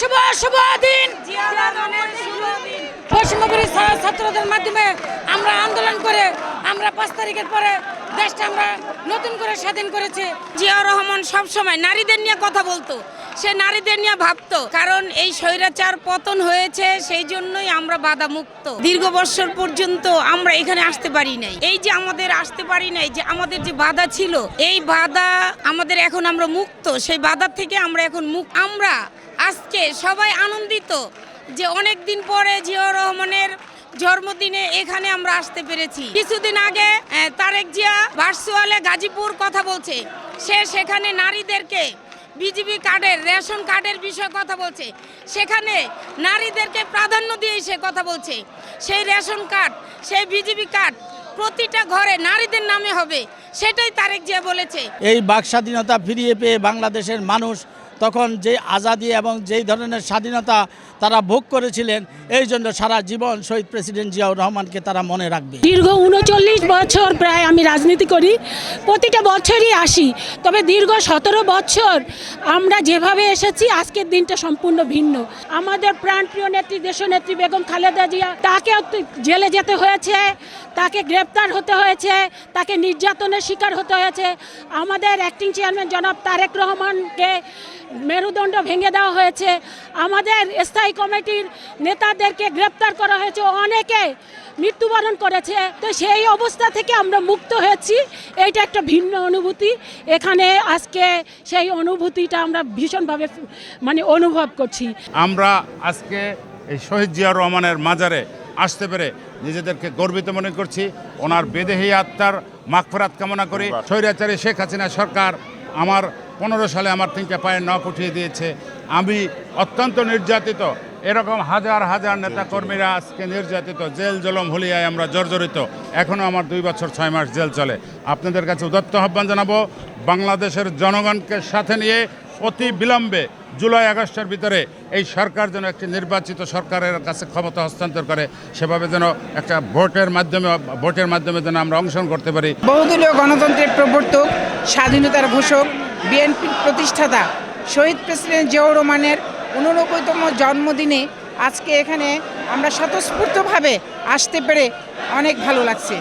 শুভ শুভ দিন। পশ্চিমবঙ্গের ছাত্রদের মাধ্যমে আমরা আন্দোলন করে, আমরা পাঁচ তারিখের পরে দেশটা আমরা নতুন করে স্বাধীন করেছি। জিয়া রহমান সবসময় নারীদের নিয়ে কথা বলতো, সে নারীদের নিয়ে ভাবতো। কারণ এই স্বৈরাচার পতন হয়েছে, সেই জন্যই আমরা বাধা মুক্ত দীর্ঘ বছর পর্যন্ত আমরা এখানে আসতে পারি নাই। এই যে আমাদের আসতে পারি নাই, যে আমাদের যে বাধা ছিল, এই বাধা আমাদের এখন আমরা মুক্ত। সেই বাধা থেকে আমরা এখন মুক্ত। আমরা আজকে সবাই আনন্দিত যে অনেক দিন পরে জিয়া রহমানের জন্মদিনে এখানে আমরা আসতে পেরেছি। কিছুদিন আগে তারেক জিয়া ভার্চুয়ালে গাজীপুর কথা বলছে। সে সেখানে নারীদেরকে বিজিবি কার্ডের, রেশন কার্ডের বিষয়ে কথা বলছে। সেখানে নারীদেরকে প্রাধান্য দিয়ে সে কথা বলছে। সেই রেশন কার্ড, সেই বিজিবি কার্ড প্রতিটা ঘরে নারীদের নামে হবে, সেটাই তারেক জিয়া বলেছে। এই বাক স্বাধীনতা ফিরিয়ে পেয়ে বাংলাদেশের মানুষ তখন যে আজাদি এবং যেই ধরনের স্বাধীনতা তারা ভোগ করেছিলেন, এই জন্য সারা জীবন শহীদ প্রেসিডেন্ট জিয়াউর রহমানকে তারা মনে রাখবে। দীর্ঘ উনচল্লিশ বছর প্রায় আমি রাজনীতি করি, প্রতিটা বছরই আসি। তবে দীর্ঘ সতেরো বছর আমরা যেভাবে এসেছি, আজকের দিনটা সম্পূর্ণ ভিন্ন। আমাদের প্রাণপ্রিয় নেত্রী, দেশনেত্রী বেগম খালেদা জিয়া, তাকে জেলে যেতে হয়েছে, তাকে গ্রেপ্তার হতে হয়েছে, তাকে নির্যাতনের শিকার হতে হয়েছে। আমাদের অ্যাক্টিং চেয়ারম্যান জনাব তারেক রহমানকে মেরুদণ্ড ভেঙে দেওয়া হয়েছে। আমাদের স্থায়ী কমিটির নেতাদেরকে গ্রেপ্তার করা হয়েছে। অনেকে মৃত্যুবরণ করেছে। তো সেই অবস্থা থেকে আমরা মুক্ত হয়েছি। এইটা একটা ভিন্ন অনুভূতি। এখানে আজকে সেই অনুভূতিটা আমরা ভীষণভাবে মানে অনুভব করছি। আমরা আজকে এই শহীদ জিয়াউর রহমানের মাজারে আসতে পেরে নিজেদেরকে গর্বিত মনে করছি। ওনার বেদেহী আত্মার মাগফরাত কামনা করি। স্বৈরাচারী শেখ হাসিনা সরকার আমার পনেরো সালে আমার তিনটা পায়ে নখ উঠিয়ে দিয়েছে। আমি অত্যন্ত নির্যাতিত। এরকম হাজার হাজার নেতা কর্মীরা আজকে নির্যাতিত, জেল জলম হলিয়ায় আমরা জর্জরিত। এখনও আমার দুই বছর ছয় মাস জেল চলে। আপনাদের কাছে উদত্ত আহ্বান জানাব, বাংলাদেশের জনগণকে সাথে নিয়ে অতি বিলম্বে জুলাই আগস্টের ভিতরে এই সরকার যেন একটি নির্বাচিত সরকারের কাছে ক্ষমতা হস্তান্তর করে, সেভাবে যেন একটা ভোটের মাধ্যমে ভোটের মাধ্যমে যেন আমরা অংশগ্রহণ করতে পারি। বহুদলীয় গণতন্ত্রের প্রবর্তক, স্বাধীনতার ঘোষক, বিএনপির প্রতিষ্ঠাতা, শহীদ প্রেসিডেন্ট জিয়াউর রহমানের উননব্বইতম জন্মদিনে আজকে এখানে আমরা স্বতঃস্ফূর্তভাবে আসতে পেরে অনেক ভালো লাগছে।